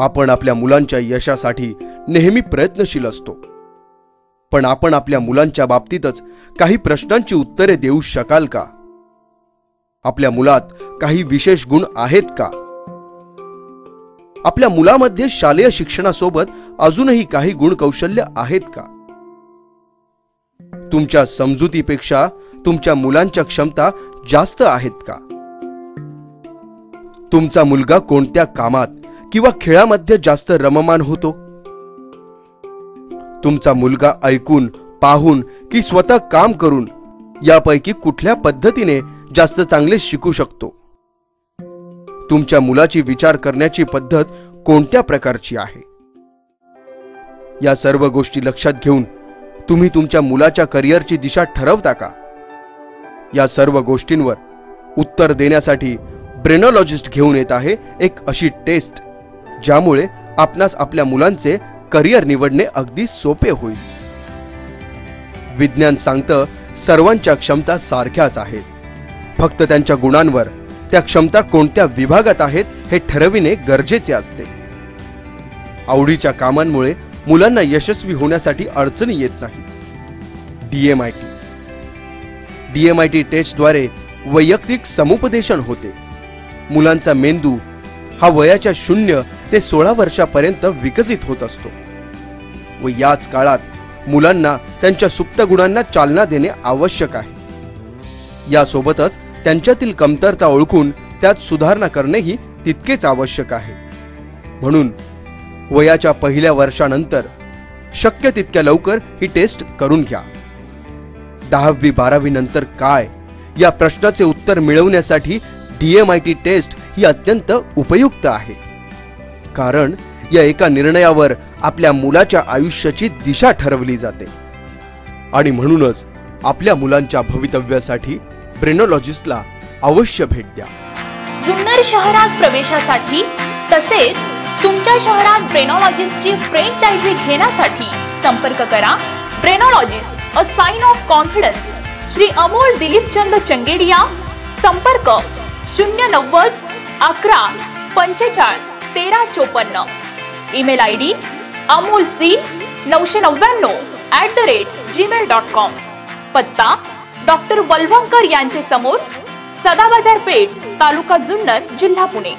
आपण आपल्या मुलांच्या यशासाठी नेहमी प्रयत्नशील असतो. पण आपण आपल्या मुलांच्या बाबतीतच काही प्रश्नांची उत्तरे देऊ शकाल का? आपल्या मुलात काही विशेष गुण आहेत का? आपल्या मुलामध्ये शालेय शिक्षणासोबत अजूनही काही गुण कौशल्य आहेत का? तुमच्या समजुतीपेक्षा तुमच्या मुलांच्या क्षमता जास्त आहेत का? तुमचा मुलगा कोणत्या कामात किंवा खेळामध्ये जास्त रममान होतो? तुमचा मुलगा ऐकून पाहून की स्वतः काम करून यापैकी कुठल्या पद्धतीने जास्त चांगले शिकू शकतो? तुमच्या मुलाची विचार करण्याची पद्धत कोणत्या प्रकारची आहे? या सर्व गोष्टी लक्षात घेऊन तुम्ही तुमच्या मुलाच्या करिअरची दिशा ठरवता का? या सर्व गोष्टींवर उत्तर देण्यासाठी ब्रेनॉलॉजिस्ट घेऊन येत आहे एक अशी टेस्ट. ज्यामुळे आपणास आपल्या मुलांचे करिअर निवडणे अगदी सोपे होईल. विज्ञान सांगतं सर्वांच्या क्षमता सारख्याच आहेत. फक्त त्यांच्या गुणांवर त्या क्षमता कोणत्या विभागात आहेत हे ठरविणे गरजेचे असते. आवडीच्या कामांमुळे मुलांना यशस्वी होण्यासाठी अडचणी येत नाही डीएमआयटी डीएमआयटी टेस्टद्वारे वैयक्तिक समुपदेशन होते. मुलांचा मेंदू हा वयाच्या शून्य ते सोळा वर्षापर्यंत विकसित होत असतो. व याच काळात मुलांना त्यांच्या सुप्त गुणांना चालना देणे आवश्यक आहे. यासोबतच त्यांच्यातील कमतरता ओळखून त्यात सुधारणा करणेही तितकेच आवश्यक आहे. म्हणून वयाच्या पहिल्या वर्षानंतर शक्य तितक्या लवकर ही टेस्ट करून घ्या. दहावी बारावी नंतर काय या प्रश्नाचे उत्तर मिळवण्यासाठी डीएमआयटी टेस्ट ही अत्यंत उपयुक्त आहे. कारण या एका निर्णयावर आपल्या मुलाच्या आयुष्याची दिशा ठरवली जाते. आणि म्हणूनच आपल्या मुलांच्या भवितव्यासाठी ब्रेनोलॉजिस्टला अवश्य भेट द्या. जुन्नर शहरात प्रवेशासाठी तसेच तुमच्या शहरात ब्रेनॉलॉजिस्टची फ्रँचायझी घेण्यासाठी संपर्क करा. Brainologist a sign of confidence Shri Amol Dilipchand Changedia संपर्क शून्य नव्वद अकरा पंचेचाळीस तेरा चोपन्न. Email I D Amol C नऊशे नव्याण्णव at the rate Gmail dot com. पत्ता डॉक्टर बलवंकर यांचे समोर सदाबाजार पेठ तालुका जुन्नर जिल्हा पुणे.